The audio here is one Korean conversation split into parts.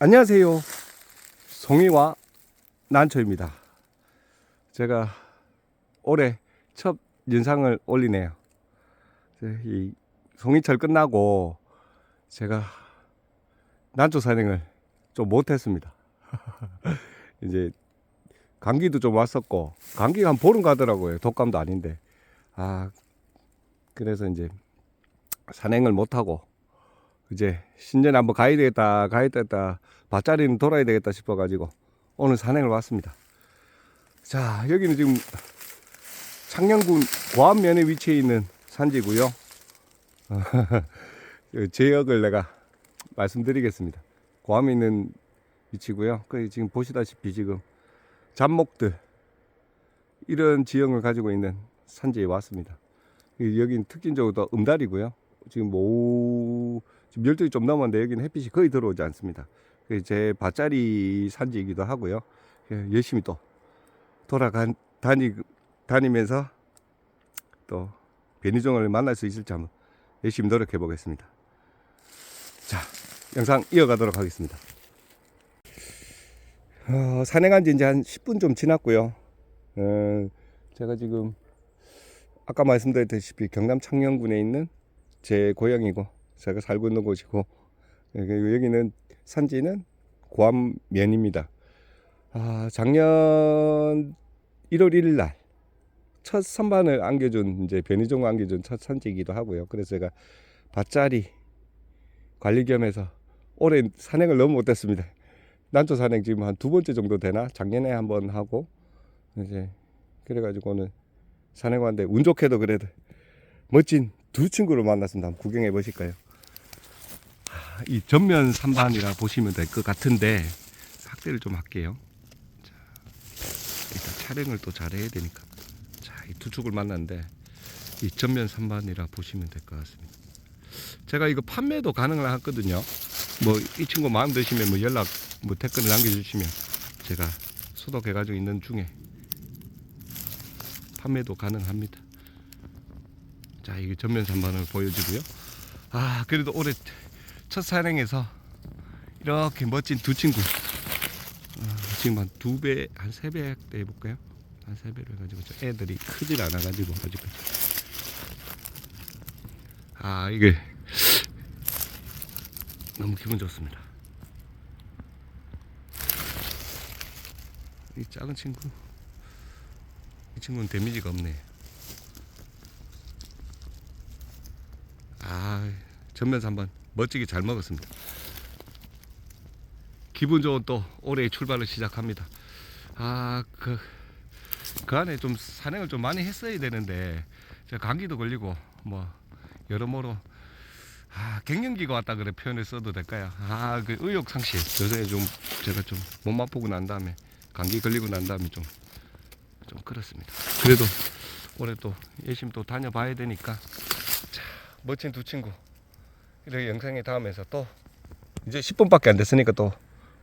안녕하세요. 송이와 난초입니다. 제가 올해 첫 영상을 올리네요. 이 송이철 끝나고 제가 난초 산행을 좀 못했습니다. 이제 감기도 좀 왔었고 감기가 한 보름 가더라고요. 독감도 아닌데 아 그래서 이제 산행을 못하고 이제 신전에 한번 가야 되겠다 가야 되겠다 밭자리는 돌아야 되겠다 싶어 가지고 오늘 산행을 왔습니다. 자 여기는 지금 창녕군 고안면에 위치해 있는 산지고요. 그 지역을 내가 말씀드리겠습니다. 고암에 있는 위치고요. 그 지금 보시다시피 지금 잡목들 이런 지형을 가지고 있는 산지에 왔습니다. 여기는 특징적으로 또 음달이고요. 지금 뭐 지금 12시 좀 넘었는데 여기는 햇빛이 거의 들어오지 않습니다. 그제 밭자리 산지이기도 하고요. 예, 열심히 또 돌아간 다니 다니면서 또 변이종을 만날 수 있을지 한번 열심히 노력해 보겠습니다. 자, 영상 이어가도록 하겠습니다. 어, 산행한 지 이제 한 10분 좀 지났고요. 어, 제가 지금 아까 말씀드렸다시피 경남 창녕군에 있는 제 고향이고 제가 살고 있는 곳이고 여기- 여기는 산지는 고암면입니다. 아, 작년 1월 1일 날 첫 선반을 안겨준 이제 변이종 안겨준 첫 산지이기도 하고요. 그래서 제가 밭자리 관리 겸해서 올해 산행을 너무 못했습니다. 난초 산행 지금 한 두 번째 정도 되나 작년에 한 번 하고 이제 그래가지고 오늘 산행 왔는데 운 좋게도 그래도 멋진 두 친구를 만났습니다. 한번 구경해 보실까요? 아, 이 전면 산반이라 보시면 될 것 같은데 확대를 좀 할게요. 자, 일단 촬영을 또 잘해야 되니까. 자, 이 두 축을 만났는데 이 전면 산반이라 보시면 될 것 같습니다. 제가 이거 판매도 가능을 하거든요. 뭐 이 친구 마음 드시면 뭐 연락 뭐 댓글을 남겨주시면 제가 소독해가지고 있는 중에 판매도 가능합니다. 자, 이게 전면 산반을 보여주고요. 아, 그래도 올해 첫 산행에서 이렇게 멋진 두 친구. 어, 지금 한 두 배, 한 세 배 해볼까요? 한 세 배로 해가지고 저 애들이 크질 않아가지고 아직. 아, 이게 너무 기분 좋습니다. 이 작은 친구, 이 친구는 데미지가 없네. 아, 전면서 한번 멋지게 잘 먹었습니다. 기분 좋은 또 올해의 출발을 시작합니다. 아, 그, 그 안에 좀 산행을 좀 많이 했어야 되는데, 제가 감기도 걸리고, 뭐, 여러모로, 아, 갱년기가 왔다 그래 표현을 써도 될까요? 아, 그 의욕상실. 요새 좀, 제가 좀몸 아프고 난 다음에, 감기 걸리고 난 다음에 좀, 좀 그렇습니다. 그래도 올해 또 열심히 또 다녀봐야 되니까, 자, 멋진 두 친구. 이렇게 영상에 닿으면서 또 이제 10분밖에 안 됐으니까 또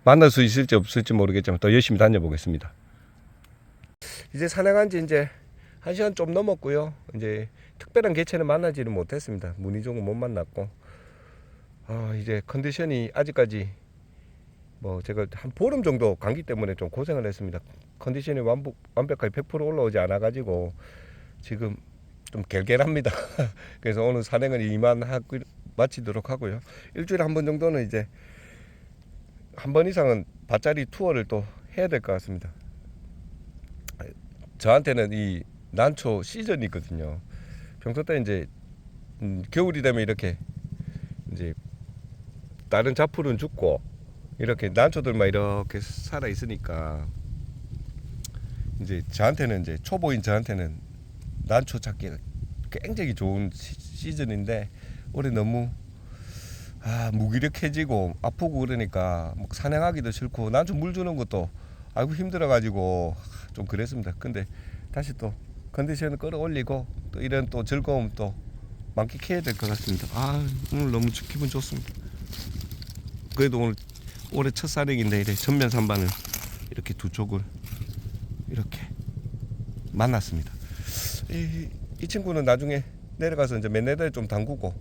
만날 수 있을지 없을지 모르겠지만 또 열심히 다녀보겠습니다. 이제 산행한 지 이제 한 시간 좀 넘었고요. 이제 특별한 개체는 만나지는 못했습니다. 문희종은 못 만났고, 아 이제 컨디션이 아직까지 뭐 제가 한 보름 정도 감기 때문에 좀 고생을 했습니다. 컨디션이 완벽, 완벽하게 100% 올라오지 않아가지고 지금 좀 gelgel합니다. 그래서 오늘 산행은 이만 하고 마치도록 하고요. 일주일에 한 번 정도는 이제 한 번 이상은 밭자리 투어를 또 해야 될 것 같습니다. 저한테는 이 난초 시즌이 있거든요. 평소 때 이제 음, 겨울이 되면 이렇게 이제 다른 잡풀은 죽고 이렇게 난초들만 이렇게 살아 있으니까 이제 저한테는 이제 초보인 저한테는 난초 찾기가 굉장히 좋은 시- 시즌인데 올해 너무 아, 무기력해지고 아프고 그러니까 뭐 산행하기도 싫고 난 좀 물 주는 것도 아이고 힘들어 가지고 좀 그랬습니다. 근데 다시 또 컨디션을 끌어올리고 또 이런 또 즐거움 또 만끽해야 될 것 같습니다. 아 오늘 너무 좋- 기분 좋습니다. 그래도 오늘 올해 첫 산행인데 이래 전면 산반을 이렇게 두 쪽을 이렇게 만났습니다. 이, 이 친구는 나중에 내려가서 이제 맨내다에 좀 담그고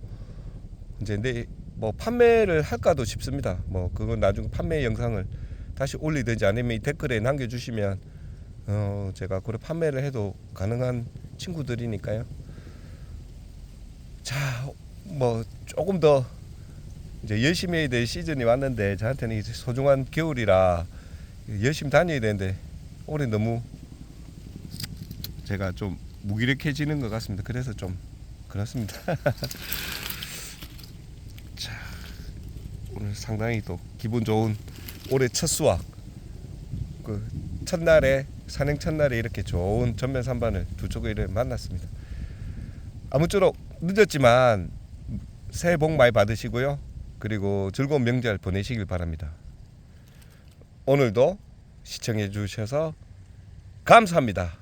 이제 내 뭐 판매를 할까도 싶습니다. 뭐 그건 나중에 판매 영상을 다시 올리든지 아니면 이 댓글에 남겨주시면 어 제가 그래 판매를 해도 가능한 친구들이니까요. 자, 뭐 조금 더 이제 열심히 해야 될 시즌이 왔는데 저한테는 이제 소중한 겨울이라 열심히 다녀야 되는데 올해 너무 제가 좀 무기력해지는 것 같습니다. 그래서 좀 그렇습니다. 상당히 또 기분 좋은 올해 첫 수확. 그 첫날에 산행 첫날에 이렇게 좋은 전면 산반을 두 쪽을 만났습니다. 아무쪼록 늦었지만 새해 복 많이 받으시고요. 그리고 즐거운 명절 보내시길 바랍니다. 오늘도 시청해 주셔서 감사합니다.